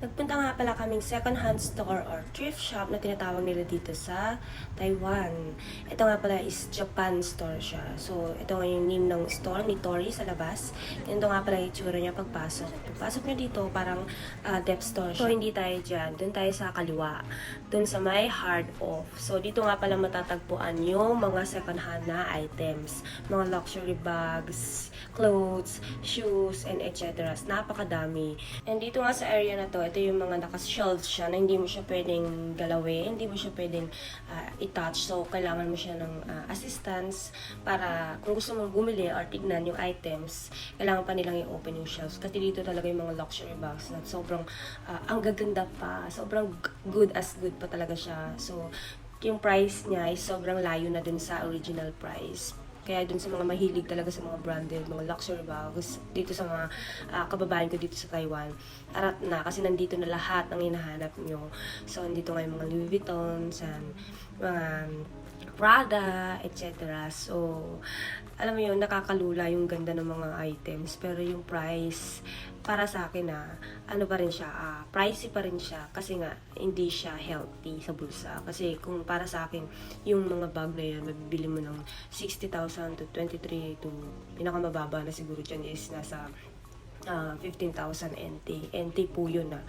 Nagpunta nga pala kaming second-hand store or thrift shop na tinatawag nila dito sa Taiwan. Ito nga pala is Japan store siya. So, ito nga yung name ng store ni Tori sa labas. Ganito nga pala yung itsura niya pagpasok. Pagpasok niya dito, parang ah, depth store siya. So, hindi tayo dyan. Doon tayo sa kaliwa. Doon sa may hard off. So, dito nga pala matatagpuan yung mga second-hand na items. Mga luxury bags, clothes, shoes, and etc. Napakadami. And dito nga sa area na to, ito yung mga naka-shelves siya na hindi mo siya pwedeng galawin, hindi mo siya pwedeng ah, i-touch. So, kailangan mo siya ng ah, assistance para kung gusto mong bumili or tignan yung items, kailangan pa nilang i-open yung shelves. Kasi dito talaga yung mga luxury bags na sobrang ah, ang gaganda pa, sobrang good as good pa talaga siya. So, yung price niya is sobrang layo na dun sa original price. Kaya dun sa mga mahilig talaga sa mga branded, mga luxury bags, dito sa mga ah, kababayan ko dito sa Taiwan, arat na kasi nandito na lahat ng hinahanap nyo. So, nandito nga mga Louis Vuitton, sa mga Prada, etc. So, alam mo yun, nakakalula yung ganda ng mga items. Pero yung price, para sa akin na, ano pa rin siya, ah, pricey pa rin siya. Kasi nga, hindi siya healthy sa bulsa. Kasi kung para sa akin, yung mga bag na yan, mabibili mo ng 60,000 to 23 to pinakamababa na siguro dyan is nasa ah, 15,000 NT. NT po yun na.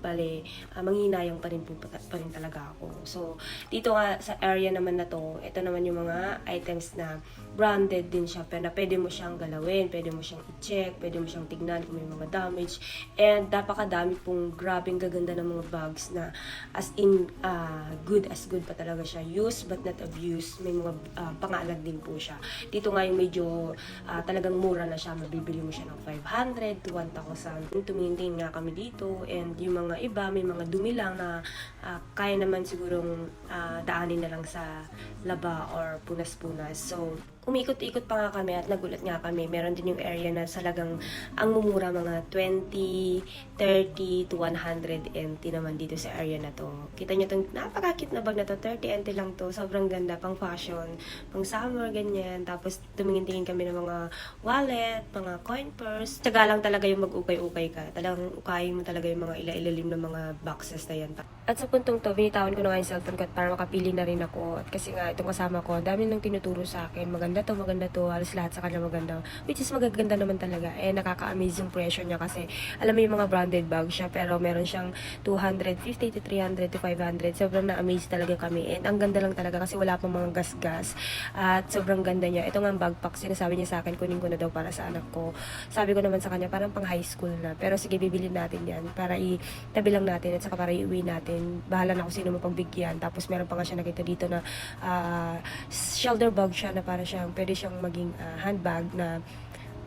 Bale, uh, manghinayang pa rin po pa, rin talaga ako. So, dito nga sa area naman na to, ito naman yung mga items na branded din siya. Pero pwede mo siyang galawin, pwede mo siyang i-check, pwede mo siyang tignan kung may mga damage. And napakadami pong grabing gaganda ng mga bags na as in ah, good as good pa talaga siya. Use but not abuse. May mga ah, pangalan din po siya. Dito nga yung medyo ah, talagang mura na siya. Mabibili mo siya ng 500 to 1,000. Tumingin nga kami dito and yung mga iba, may mga dumi lang na ah, kaya naman sigurong ah, daanin na lang sa laba or punas-punas. So, umikot-ikot pa nga kami at nagulat nga kami. Meron din yung area na salagang ang mumura mga 20, 30 to 100 NT naman dito sa area na to. Kita nyo itong napakakit na bag na to. 30 NT lang to. Sobrang ganda. Pang fashion. Pang summer, ganyan. Tapos tumingin-tingin kami ng mga wallet, mga coin purse. Tsaga lang talaga yung mag-ukay-ukay ka. Talagang ukayin mo talaga yung mga ila-ilalim ng mga boxes na yan. At sa puntong to, binitawan ko na nga yung cellphone ko para makapili na rin ako. At kasi nga, itong kasama ko, dami nang tinuturo sa akin. Maganda to, maganda to. Halos lahat sa kanya maganda. Which is magaganda naman talaga. Eh, nakaka-amaze yung presyo niya kasi alam mo yung mga branded bag siya pero meron siyang 250 to 300 to 500. Sobrang na-amaze talaga kami. And ang ganda lang talaga kasi wala pang mga gas-gas. At sobrang ganda niya. Ito nga ang backpack. Sinasabi niya sa akin, kunin ko na daw para sa anak ko. Sabi ko naman sa kanya, parang pang high school na. Pero sige, bibili natin yan para itabi lang natin at saka para iuwi natin. Bahala na kung sino mapagbigyan. Tapos meron pa nga siya nakita dito na ah, shoulder bag siya na para siyang, pwede siyang maging ah, handbag na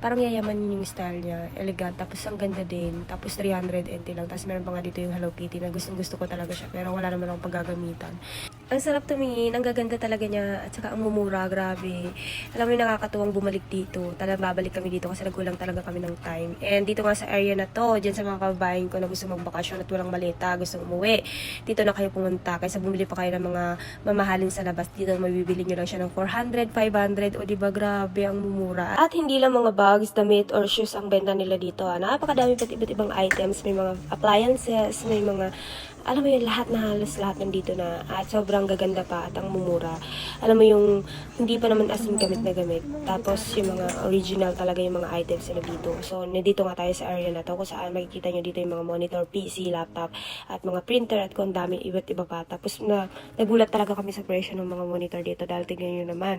parang yayaman yung style niya, elegant, tapos ang ganda din, tapos 300 NT lang, tapos meron pa nga dito yung Hello Kitty na gustong gusto ko talaga siya, pero wala naman akong paggagamitan. Ang sarap tumingin, ang gaganda talaga niya, at saka ang mumura, grabe. Alam mo yung nakakatuwang bumalik dito, talagang babalik kami dito kasi nagulang talaga kami ng time. And dito nga sa area na to, dyan sa mga kababayan ko na gusto magbakasyon at walang malita, gusto umuwi, dito na kayo pumunta, kaysa bumili pa kayo ng mga mamahalin sa labas, dito mabibili nyo lang siya ng 400, 500, o diba grabe ang mumura. At hindi lang mga bags, damit, or shoes ang benta nila dito. Napakadami pat iba't ibang items, may mga appliances, may mga alam mo yun, lahat na halos lahat nandito na at sobrang gaganda pa at ang mumura. Alam mo yung hindi pa naman as in gamit na gamit. Tapos yung mga original talaga yung mga items nila dito. So, nandito nga tayo sa area na to kung saan makikita nyo dito yung mga monitor, PC, laptop, at mga printer at kung dami iba't iba pa. Tapos na, nagulat talaga kami sa presyo ng mga monitor dito dahil tingnan nyo naman.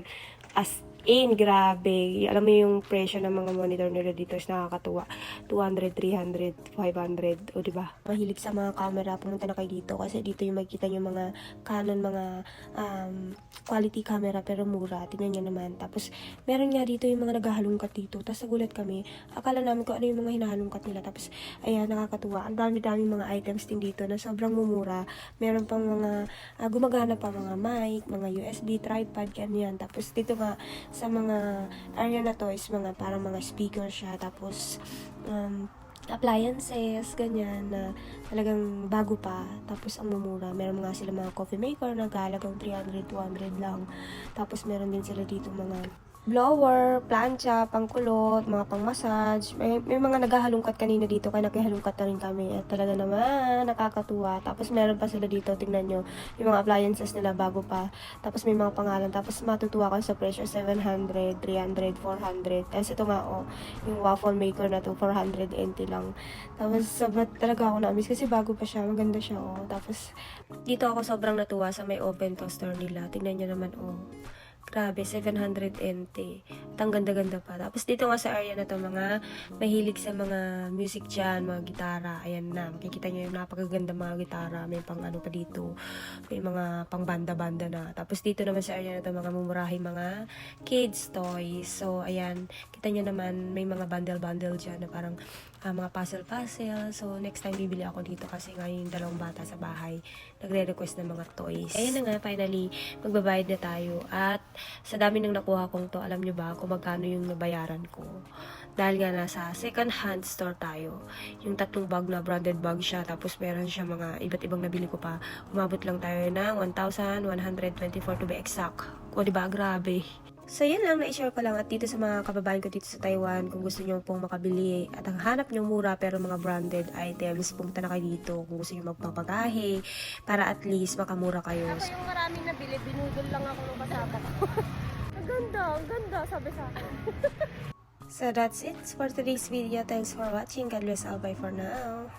As in, grabe. Alam mo yung presyo ng mga monitor nila dito is nakakatuwa. 200, 300, 500. O, ba? Mahilig sa mga camera. Pumunta na kayo dito kasi dito yung makikita yung mga Canon, mga um, quality camera pero mura. Tingnan nyo naman. Tapos, meron nga dito yung mga naghahalungkat dito. Tapos, nagulat kami. Akala namin kung ano yung mga hinahalungkat nila. Tapos, ayan, nakakatuwa. Ang dami-dami mga items din dito na sobrang mumura. Meron pang mga ah, gumagana pa mga mic, mga USB, tripod, ganyan. Tapos, dito nga, sa mga area na to is mga parang mga speaker siya. Tapos, um, appliances, ganyan, na talagang bago pa. Tapos, ang mumura. Meron mga sila mga coffee maker na galagang 300, 200 lang. Tapos, meron din sila dito mga blower, plancha, pangkulot, mga pang-massage. May, may mga naghahalungkat kanina dito, kaya nakihalungkat na rin kami. At talaga naman, nakakatuwa. Tapos meron pa sila dito, tingnan nyo, yung mga appliances nila bago pa. Tapos may mga pangalan. Tapos matutuwa ka sa presyo, 700, 300, 400. Tapos ito nga, oh, yung waffle maker na to, 480 lang. Tapos sobrang talaga ako na-miss kasi bago pa siya, maganda siya, oh. Tapos dito ako sobrang natuwa sa may open toaster nila. Tingnan nyo naman, oh. Grabe, 700 NT. At ang ganda-ganda pa. Tapos dito nga sa area na to, mga mahilig sa mga music dyan, mga gitara. Ayan na, makikita nyo yung napakaganda mga gitara. May pang ano pa dito. May mga pang banda-banda na. Tapos dito naman sa area na to, mga mumurahi mga kids toys. So, ayan, kita nyo naman, may mga bundle-bundle dyan na parang ah, mga puzzle-puzzle. So, next time bibili ako dito kasi nga yung dalawang bata sa bahay nagre-request ng mga toys. Ayun na nga, finally, magbabayad na tayo. At sa dami ng nakuha kong to, alam nyo ba kung magkano yung nabayaran ko? Dahil nga nasa second hand store tayo. Yung tatlong bag na branded bag siya. Tapos meron siya mga iba't ibang nabili ko pa. Umabot lang tayo ng 1,124 to be exact. O diba, grabe. So, yun lang, na-share ko lang at dito sa mga kababayan ko dito sa Taiwan, kung gusto nyo pong makabili at ang hanap nyo mura pero mga branded items, pumunta na kayo dito kung gusto nyo magpapagahe para at least makamura kayo. Ako yung maraming nabili, binudol lang ako ng kasama ko. ang ganda, ang ganda, sabi sa akin. So, that's it for today's video. Thanks for watching. God bless all. Bye for now.